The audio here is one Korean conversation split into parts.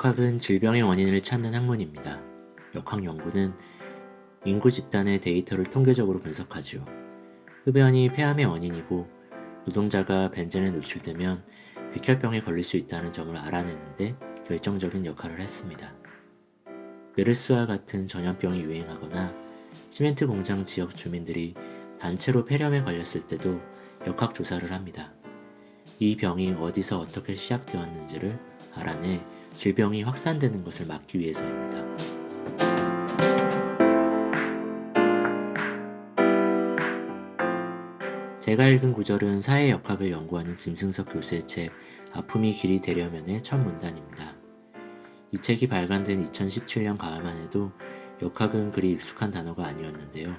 역학은 질병의 원인을 찾는 학문입니다. 역학 연구는 인구 집단의 데이터를 통계적으로 분석하지요. 흡연이 폐암의 원인이고 노동자가 벤젠에 노출되면 백혈병에 걸릴 수 있다는 점을 알아내는데 결정적인 역할을 했습니다. 메르스와 같은 전염병이 유행하거나 시멘트 공장 지역 주민들이 단체로 폐렴에 걸렸을 때도 역학 조사를 합니다. 이 병이 어디서 어떻게 시작되었는지를 알아내 질병이 확산되는 것을 막기 위해서입니다. 제가 읽은 구절은 사회 역학을 연구하는 김승석 교수의 책 아픔이 길이 되려면의 첫 문단입니다. 이 책이 발간된 2017년 가을만 해도 역학은 그리 익숙한 단어가 아니었는데요.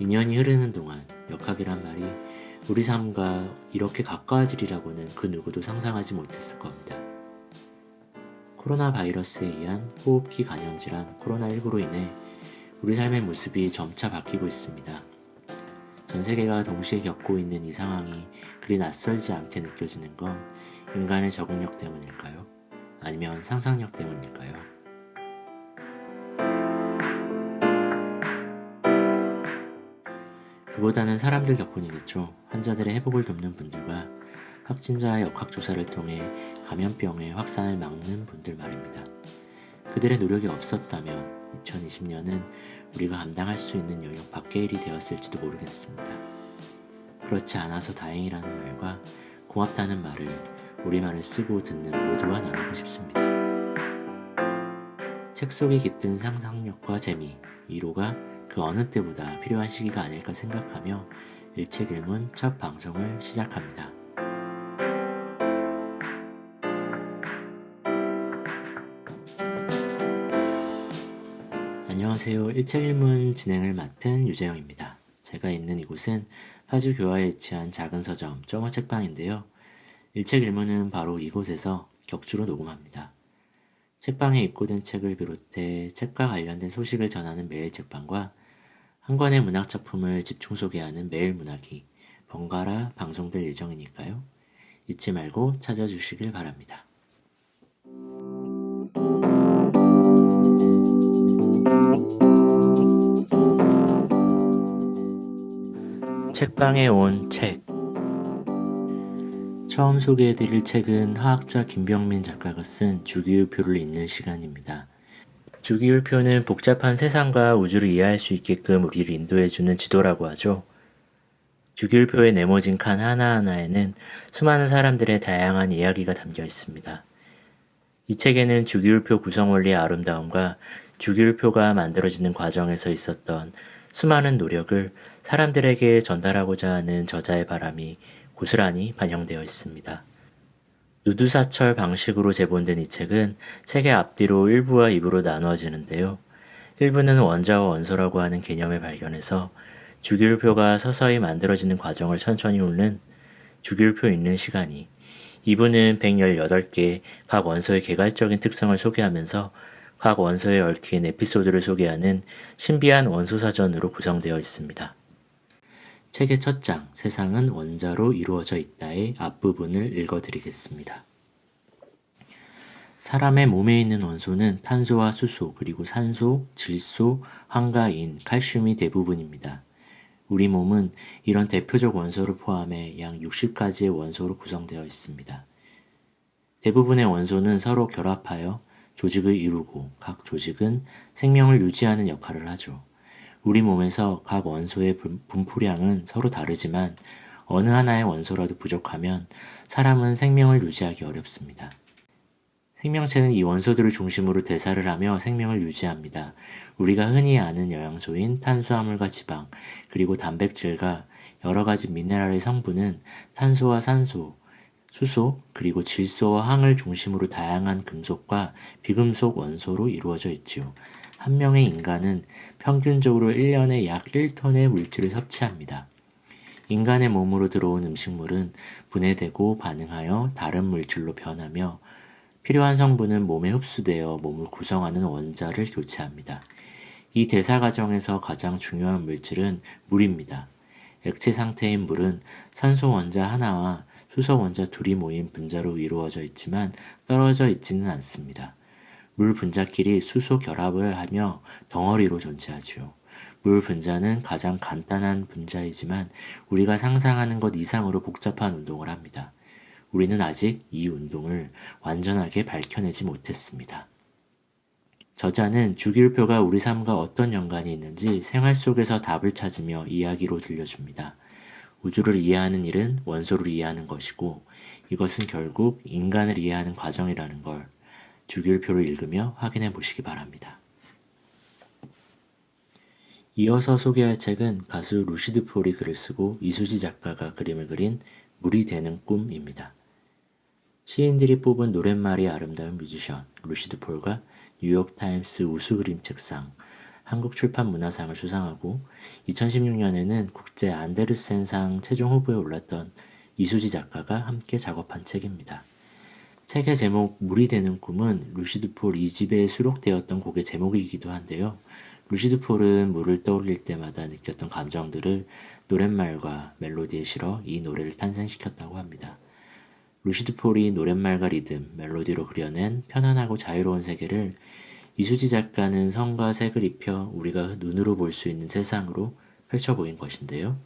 2년이 흐르는 동안 역학이란 말이 우리 삶과 이렇게 가까워지리라고는 그 누구도 상상하지 못했을 겁니다. 코로나 바이러스에 의한 호흡기 감염 질환 코로나19로 인해 우리 삶의 모습이 점차 바뀌고 있습니다. 전 세계가 동시에 겪고 있는 이 상황이 그리 낯설지 않게 느껴지는 건 인간의 적응력 때문일까요? 아니면 상상력 때문일까요? 그보다는 사람들 덕분이겠죠. 환자들의 회복을 돕는 분들과 확진자의 역학조사를 통해 감염병의 확산을 막는 분들 말입니다. 그들의 노력이 없었다면 2020년은 우리가 감당할 수 있는 영역 밖의 일이 되었을지도 모르겠습니다. 그렇지 않아서 다행이라는 말과 고맙다는 말을 우리말을 쓰고 듣는 모두와 나누고 싶습니다. 책 속에 깃든 상상력과 재미, 위로가 그 어느 때보다 필요한 시기가 아닐까 생각하며 일책일문 첫 방송을 시작합니다. 안녕하세요. 일책일문 진행을 맡은 유재영입니다. 제가 있는 이곳은 파주 교화에 위치한 작은 서점 정화 책방인데요. 일책일문은 바로 이곳에서 격주로 녹음합니다. 책방에 입고된 책을 비롯해 책과 관련된 소식을 전하는 매일 책방과 한 권의 문학 작품을 집중 소개하는 매일 문학이 번갈아 방송될 예정이니까요. 잊지 말고 찾아주시길 바랍니다. 책방에 온 책. 처음 소개해드릴 책은 화학자 김병민 작가가 쓴 주기율표를 읽는 시간입니다. 주기율표는 복잡한 세상과 우주를 이해할 수 있게끔 우리를 인도해주는 지도라고 하죠. 주기율표에 네모진 칸 하나하나에는 수많은 사람들의 다양한 이야기가 담겨 있습니다. 이 책에는 주기율표 구성 원리의 아름다움과 주기율표가 만들어지는 과정에서 있었던 수많은 노력을 사람들에게 전달하고자 하는 저자의 바람이 고스란히 반영되어 있습니다. 누드사철 방식으로 제본된 이 책은 책의 앞뒤로 1부와 2부로 나누어지는데요. 1부는 원자와 원소라고 하는 개념을 발견해서 주기율표가 서서히 만들어지는 과정을 천천히 훑는 주기율표 읽는 시간이 2부는 118개 각 원소의 개괄적인 특성을 소개하면서 각 원소에 얽힌 에피소드를 소개하는 신비한 원소사전으로 구성되어 있습니다. 책의 첫 장, 세상은 원자로 이루어져 있다의 앞부분을 읽어드리겠습니다. 사람의 몸에 있는 원소는 탄소와 수소, 그리고 산소, 질소, 황가인, 칼슘이 대부분입니다. 우리 몸은 이런 대표적 원소를 포함해 약 60가지의 원소로 구성되어 있습니다. 대부분의 원소는 서로 결합하여 조직을 이루고 각 조직은 생명을 유지하는 역할을 하죠. 우리 몸에서 각 원소의 분포량은 서로 다르지만 어느 하나의 원소라도 부족하면 사람은 생명을 유지하기 어렵습니다. 생명체는 이 원소들을 중심으로 대사를 하며 생명을 유지합니다. 우리가 흔히 아는 영양소인 탄수화물과 지방, 그리고 단백질과 여러 가지 미네랄의 성분은 탄소와 산소, 수소, 그리고 질소와 황을 중심으로 다양한 금속과 비금속 원소로 이루어져 있지요. 한 명의 인간은 평균적으로 1년에 약 1톤의 물질을 섭취합니다. 인간의 몸으로 들어온 음식물은 분해되고 반응하여 다른 물질로 변하며 필요한 성분은 몸에 흡수되어 몸을 구성하는 원자를 교체합니다. 이 대사 과정에서 가장 중요한 물질은 물입니다. 액체 상태인 물은 산소 원자 하나와 수소 원자 둘이 모인 분자로 이루어져 있지만 떨어져 있지는 않습니다. 물 분자끼리 수소 결합을 하며 덩어리로 존재하지요. 물 분자는 가장 간단한 분자이지만 우리가 상상하는 것 이상으로 복잡한 운동을 합니다. 우리는 아직 이 운동을 완전하게 밝혀내지 못했습니다. 저자는 주기율표가 우리 삶과 어떤 연관이 있는지 생활 속에서 답을 찾으며 이야기로 들려줍니다. 우주를 이해하는 일은 원소를 이해하는 것이고 이것은 결국 인간을 이해하는 과정이라는 걸 주기율표를 읽으며 확인해 보시기 바랍니다. 이어서 소개할 책은 가수 루시드 폴이 글을 쓰고 이수지 작가가 그림을 그린 물이 되는 꿈입니다. 시인들이 뽑은 노랫말이 아름다운 뮤지션 루시드 폴과 뉴욕타임스 우수 그림 책상, 한국출판문화상을 수상하고 2016년에는 국제 안데르센상 최종 후보에 올랐던 이수지 작가가 함께 작업한 책입니다. 책의 제목 물이 되는 꿈은 루시드 폴 이 집에 수록되었던 곡의 제목이기도 한데요. 루시드 폴은 물을 떠올릴 때마다 느꼈던 감정들을 노랫말과 멜로디에 실어 이 노래를 탄생시켰다고 합니다. 루시드 폴이 노랫말과 리듬, 멜로디로 그려낸 편안하고 자유로운 세계를 이수지 작가는 성과 색을 입혀 우리가 눈으로 볼 수 있는 세상으로 펼쳐 보인 것인데요.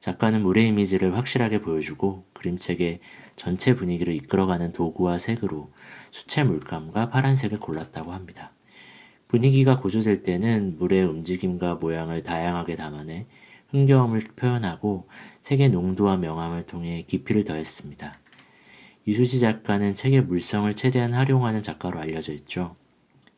작가는 물의 이미지를 확실하게 보여주고 그림책의 전체 분위기를 이끌어가는 도구와 색으로 수채 물감과 파란색을 골랐다고 합니다. 분위기가 고조될 때는 물의 움직임과 모양을 다양하게 담아내 흥겨움을 표현하고 색의 농도와 명암을 통해 깊이를 더했습니다. 이수지 작가는 책의 물성을 최대한 활용하는 작가로 알려져 있죠.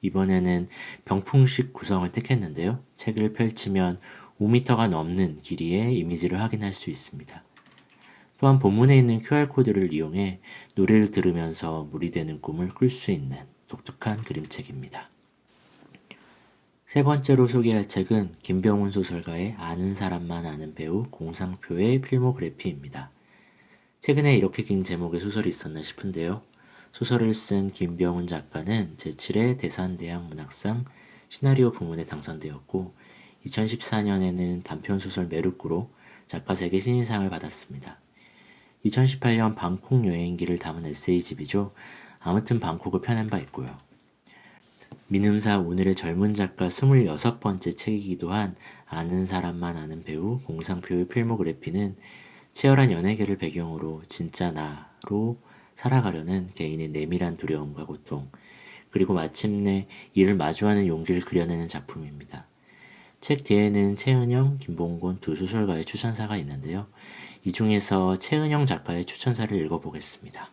이번에는 병풍식 구성을 택했는데요. 책을 펼치면 5m가 넘는 길이의 이미지를 확인할 수 있습니다. 또한 본문에 있는 QR코드를 이용해 노래를 들으면서 물이 되는 꿈을 꿀 수 있는 독특한 그림책입니다. 세 번째로 소개할 책은 김병훈 소설가의 아는 사람만 아는 배우 공상표의 필모그래피입니다. 최근에 이렇게 긴 제목의 소설이 있었나 싶은데요. 소설을 쓴 김병훈 작가는 제7회 대산대학 문학상 시나리오 부문에 당선되었고 2014년에는 단편소설 메르꾸로 작가 세계 신인상을 받았습니다. 2018년 방콕 여행기를 담은 에세이집이죠. 아무튼 방콕을 펴낸 바 있고요. 민음사 오늘의 젊은 작가 26번째 책이기도 한 아는 사람만 아는 배우 공상표의 필모그래피는 치열한 연예계를 배경으로 진짜 나로 살아가려는 개인의 내밀한 두려움과 고통, 그리고 마침내 이를 마주하는 용기를 그려내는 작품입니다. 책 뒤에는 최은영, 김봉곤 두 소설가의 추천사가 있는데요. 이 중에서 최은영 작가의 추천사를 읽어보겠습니다.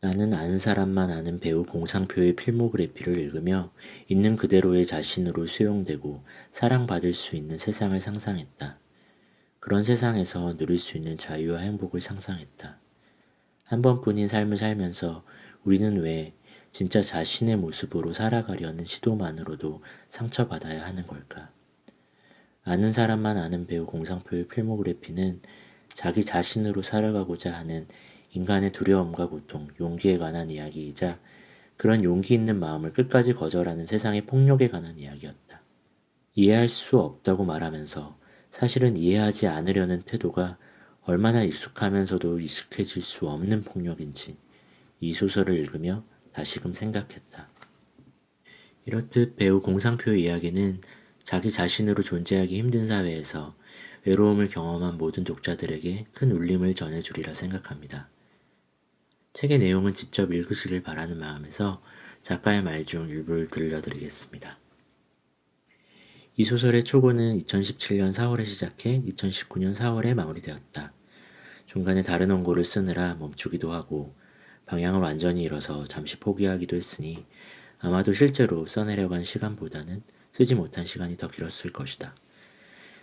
나는 아는 사람만 아는 배우 공상표의 필모그래피를 읽으며 있는 그대로의 자신으로 수용되고 사랑받을 수 있는 세상을 상상했다. 그런 세상에서 누릴 수 있는 자유와 행복을 상상했다. 한 번뿐인 삶을 살면서 우리는 왜 진짜 자신의 모습으로 살아가려는 시도만으로도 상처받아야 하는 걸까? 아는 사람만 아는 배우 공상표의 필모그래피는 자기 자신으로 살아가고자 하는 인간의 두려움과 고통, 용기에 관한 이야기이자 그런 용기 있는 마음을 끝까지 거절하는 세상의 폭력에 관한 이야기였다. 이해할 수 없다고 말하면서 사실은 이해하지 않으려는 태도가 얼마나 익숙하면서도 익숙해질 수 없는 폭력인지 이 소설을 읽으며 다시금 생각했다. 이렇듯 배우 공상표 이야기는 자기 자신으로 존재하기 힘든 사회에서 외로움을 경험한 모든 독자들에게 큰 울림을 전해주리라 생각합니다. 책의 내용은 직접 읽으시길 바라는 마음에서 작가의 말 중 일부를 들려드리겠습니다. 이 소설의 초고는 2017년 4월에 시작해 2019년 4월에 마무리되었다. 중간에 다른 원고를 쓰느라 멈추기도 하고 방향을 완전히 잃어서 잠시 포기하기도 했으니 아마도 실제로 써내려간 시간보다는 쓰지 못한 시간이 더 길었을 것이다.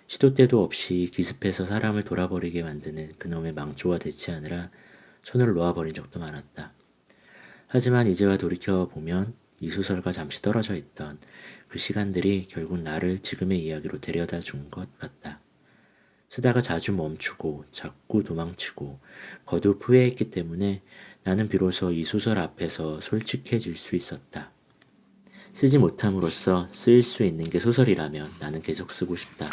시도 때도 없이 기습해서 사람을 돌아버리게 만드는 그놈의 망조와 대치하느라 손을 놓아버린 적도 많았다. 하지만 이제와 돌이켜보면 이 소설과 잠시 떨어져 있던 그 시간들이 결국 나를 지금의 이야기로 데려다 준 것 같다. 쓰다가 자주 멈추고 자꾸 도망치고 거듭 후회했기 때문에 나는 비로소 이 소설 앞에서 솔직해질 수 있었다. 쓰지 못함으로써 쓰일 수 있는 게 소설이라면 나는 계속 쓰고 싶다.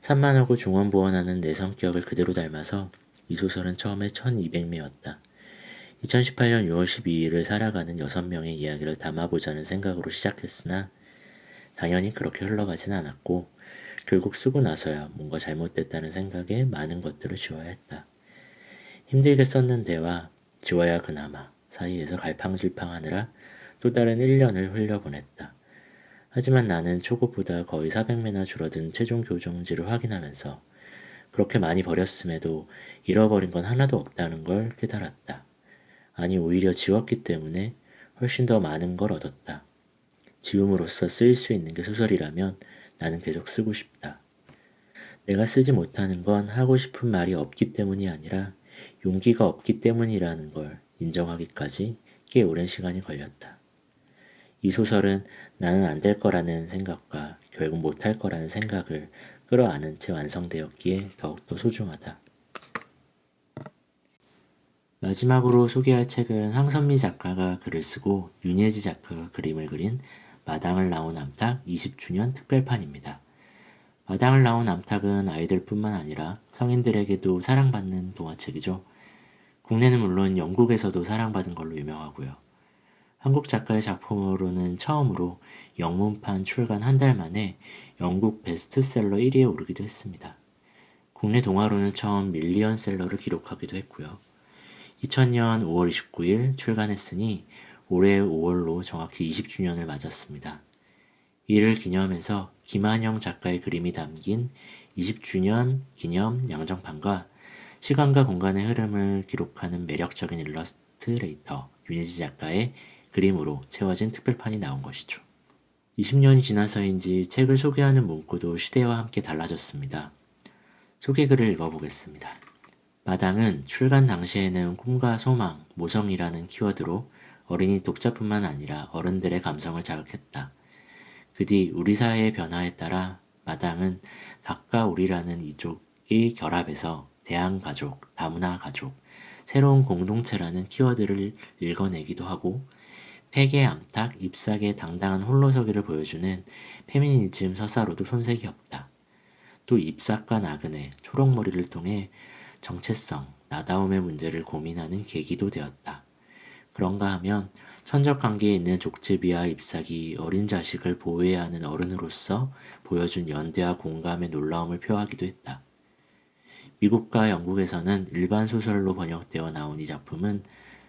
산만하고 종원보원하는 내 성격을 그대로 닮아서 이 소설은 처음에 1200매였다. 2018년 6월 12일을 살아가는 6명의 이야기를 담아보자는 생각으로 시작했으나 당연히 그렇게 흘러가진 않았고 결국 쓰고 나서야 뭔가 잘못됐다는 생각에 많은 것들을 지워야 했다. 힘들게 썼는 데와 지워야 그나마 사이에서 갈팡질팡하느라 또 다른 1년을 흘려보냈다. 하지만 나는 초급보다 거의 400매나 줄어든 최종 교정지를 확인하면서 그렇게 많이 버렸음에도 잃어버린 건 하나도 없다는 걸 깨달았다. 아니, 오히려 지웠기 때문에 훨씬 더 많은 걸 얻었다. 지움으로써 쓰일 수 있는 게 소설이라면 나는 계속 쓰고 싶다. 내가 쓰지 못하는 건 하고 싶은 말이 없기 때문이 아니라 용기가 없기 때문이라는 걸 인정하기까지 꽤 오랜 시간이 걸렸다. 이 소설은 나는 안 될 거라는 생각과 결국 못할 거라는 생각을 끌어안은 채 완성되었기에 더욱더 소중하다. 마지막으로 소개할 책은 황선미 작가가 글을 쓰고 윤예지 작가가 그림을 그린 마당을 나온 암탉 20주년 특별판입니다. 마당을 나온 암탉은 아이들뿐만 아니라 성인들에게도 사랑받는 동화책이죠. 국내는 물론 영국에서도 사랑받은 걸로 유명하고요. 한국 작가의 작품으로는 처음으로 영문판 출간 한 달 만에 영국 베스트셀러 1위에 오르기도 했습니다. 국내 동화로는 처음 밀리언셀러를 기록하기도 했고요. 2000년 5월 29일 출간했으니 올해 5월로 정확히 20주년을 맞았습니다. 이를 기념해서 김한영 작가의 그림이 담긴 20주년 기념 양정판과 시간과 공간의 흐름을 기록하는 매력적인 일러스트레이터 윤희지 작가의 그림으로 채워진 특별판이 나온 것이죠. 20년이 지나서인지 책을 소개하는 문구도 시대와 함께 달라졌습니다. 소개글을 읽어보겠습니다. 마당은 출간 당시에는 꿈과 소망, 모성이라는 키워드로 어린이 독자뿐만 아니라 어른들의 감성을 자극했다. 그 뒤 우리 사회의 변화에 따라 마당은 닭과 우리라는 이쪽이 결합해서 대한가족, 다문화 가족, 새로운 공동체라는 키워드를 읽어내기도 하고 폐계 암탉, 잎사귀의 당당한 홀로서기를 보여주는 페미니즘 서사로도 손색이 없다. 또 잎사과 나그네, 초록머리를 통해 정체성, 나다움의 문제를 고민하는 계기도 되었다. 그런가 하면 천적 관계에 있는 족제비와 잎사귀, 어린 자식을 보호해야 하는 어른으로서 보여준 연대와 공감의 놀라움을 표하기도 했다. 미국과 영국에서는 일반 소설로 번역되어 나온 이 작품은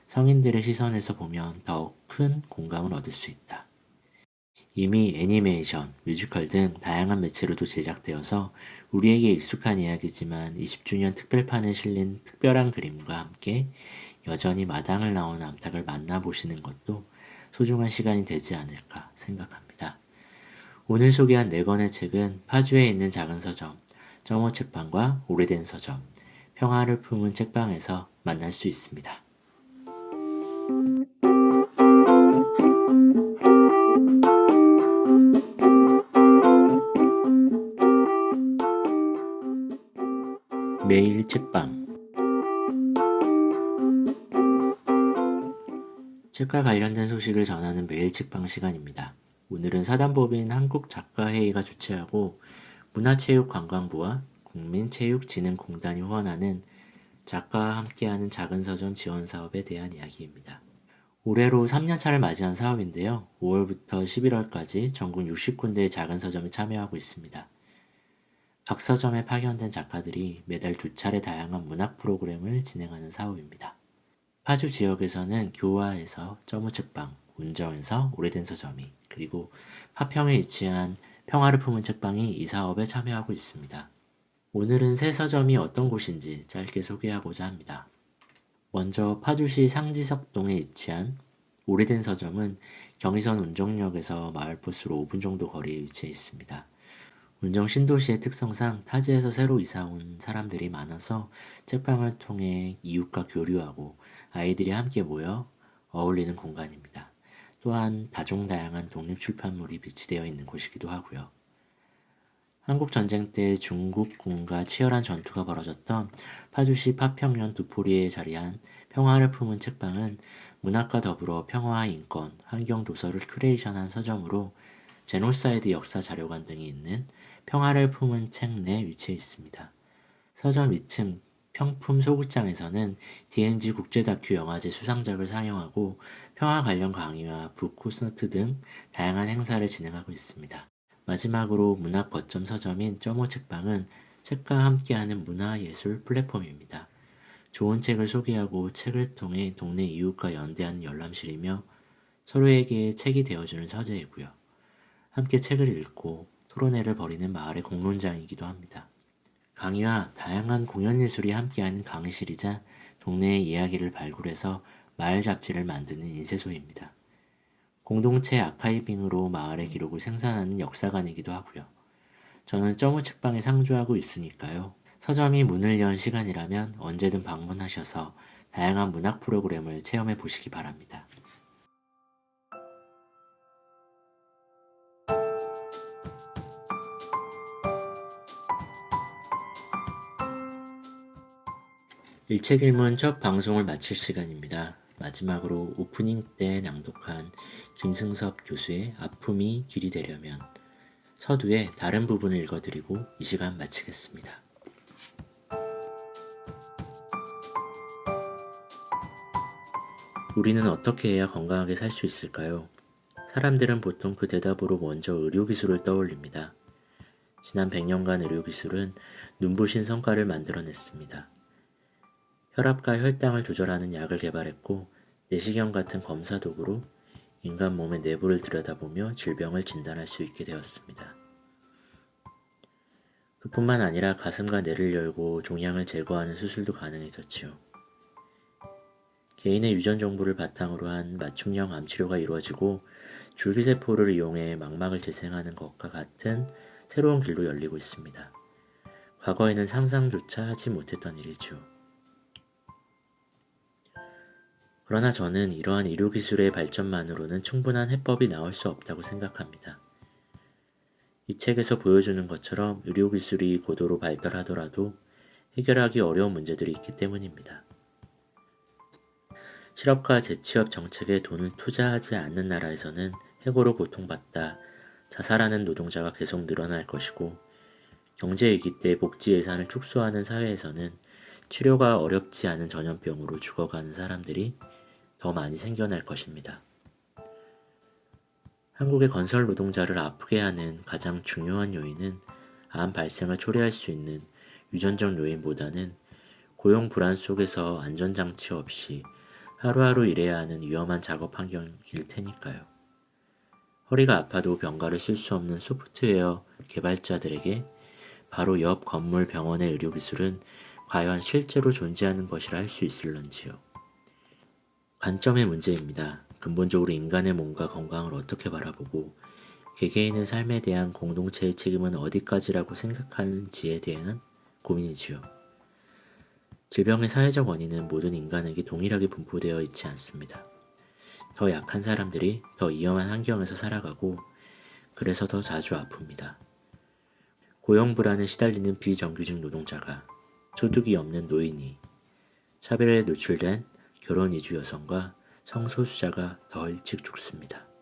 성인들의 시선에서 보면 더욱 큰 공감을 얻을 수 있다. 이미 애니메이션, 뮤지컬 등 다양한 매체로도 제작되어서 우리에게 익숙한 이야기지만 20주년 특별판에 실린 특별한 그림과 함께 여전히 마당을 나온 암탉을 만나보시는 것도 소중한 시간이 되지 않을까 생각합니다. 오늘 소개한 네 권의 책은 파주에 있는 작은 서점, 점호 책방과 오래된 서점, 평화를 품은 책방에서 만날 수 있습니다. 매일 책방 책과 관련된 소식을 전하는 매일 책방 시간입니다. 오늘은 사단법인 한국작가회의가 주최하고 문화체육관광부와 국민체육진흥공단이 후원하는 작가와 함께하는 작은 서점 지원 사업에 대한 이야기입니다. 올해로 3년차를 맞이한 사업인데요. 5월부터 11월까지 전국 60군데의 작은 서점에 참여하고 있습니다. 각 서점에 파견된 작가들이 매달 두 차례 다양한 문학 프로그램을 진행하는 사업입니다. 파주 지역에서는 교화에서 점우책방, 운정에서 오래된 서점이, 그리고 파평에 위치한 평화를 품은 책방이 이 사업에 참여하고 있습니다. 오늘은 새 서점이 어떤 곳인지 짧게 소개하고자 합니다. 먼저 파주시 상지석동에 위치한 오래된 서점은 경의선 운정역에서 마을버스로 5분 정도 거리에 위치해 있습니다. 운정 신도시의 특성상 타지에서 새로 이사 온 사람들이 많아서 책방을 통해 이웃과 교류하고 아이들이 함께 모여 어울리는 공간입니다. 또한 다종다양한 독립출판물이 비치되어 있는 곳이기도 하고요. 한국 전쟁 때 중국군과 치열한 전투가 벌어졌던 파주시 파평면 두포리에 자리한 평화를 품은 책방은 문학과 더불어 평화, 인권, 환경 도서를 큐레이션한 서점으로 제노사이드 역사 자료관 등이 있는 평화를 품은 책 내 위치해 있습니다. 서점 2층 평품 소극장에서는 DMZ 국제다큐 영화제 수상작을 상영하고 평화 관련 강의와 북 콘서트 등 다양한 행사를 진행하고 있습니다. 마지막으로 문학 거점 서점인 점호 책방은 책과 함께하는 문화예술 플랫폼입니다. 좋은 책을 소개하고 책을 통해 동네 이웃과 연대하는 열람실이며 서로에게 책이 되어주는 서재이고요. 함께 책을 읽고 토론회를 벌이는 마을의 공론장이기도 합니다. 강의와 다양한 공연 예술이 함께하는 강의실이자 동네의 이야기를 발굴해서 마을 잡지를 만드는 인쇄소입니다. 공동체 아카이빙으로 마을의 기록을 생산하는 역사관이기도 하고요. 저는 점우 책방에 상주하고 있으니까요. 서점이 문을 연 시간이라면 언제든 방문하셔서 다양한 문학 프로그램을 체험해 보시기 바랍니다. 일책일문 첫 방송을 마칠 시간입니다. 마지막으로 오프닝 때 낭독한 김승섭 교수의 아픔이 길이 되려면 서두의 다른 부분을 읽어드리고 이 시간 마치겠습니다. 우리는 어떻게 해야 건강하게 살 수 있을까요? 사람들은 보통 그 대답으로 먼저 의료기술을 떠올립니다. 지난 100년간 의료기술은 눈부신 성과를 만들어냈습니다. 혈압과 혈당을 조절하는 약을 개발했고 내시경 같은 검사 도구로 인간 몸의 내부를 들여다보며 질병을 진단할 수 있게 되었습니다. 그뿐만 아니라 가슴과 뇌를 열고 종양을 제거하는 수술도 가능해졌지요. 개인의 유전 정보를 바탕으로 한 맞춤형 암 치료가 이루어지고 줄기세포를 이용해 망막을 재생하는 것과 같은 새로운 길로 열리고 있습니다. 과거에는 상상조차 하지 못했던 일이죠. 그러나 저는 이러한 의료기술의 발전만으로는 충분한 해법이 나올 수 없다고 생각합니다. 이 책에서 보여주는 것처럼 의료기술이 고도로 발달하더라도 해결하기 어려운 문제들이 있기 때문입니다. 실업과 재취업 정책에 돈을 투자하지 않는 나라에서는 해고로 고통받다 자살하는 노동자가 계속 늘어날 것이고 경제위기 때 복지 예산을 축소하는 사회에서는 치료가 어렵지 않은 전염병으로 죽어가는 사람들이 더 많이 생겨날 것입니다. 한국의 건설 노동자를 아프게 하는 가장 중요한 요인은 암 발생을 초래할 수 있는 유전적 요인보다는 고용 불안 속에서 안전장치 없이 하루하루 일해야 하는 위험한 작업 환경일 테니까요. 허리가 아파도 병가를 쓸 수 없는 소프트웨어 개발자들에게 바로 옆 건물 병원의 의료기술은 과연 실제로 존재하는 것이라 할 수 있을런지요. 관점의 문제입니다. 근본적으로 인간의 몸과 건강을 어떻게 바라보고 개개인의 삶에 대한 공동체의 책임은 어디까지라고 생각하는지에 대한 고민이지요. 질병의 사회적 원인은 모든 인간에게 동일하게 분포되어 있지 않습니다. 더 약한 사람들이 더 위험한 환경에서 살아가고 그래서 더 자주 아픕니다. 고용 불안에 시달리는 비정규직 노동자가 소득이 없는 노인이 차별에 노출된 결혼 이주 여성과 성소수자가 더 일찍 죽습니다.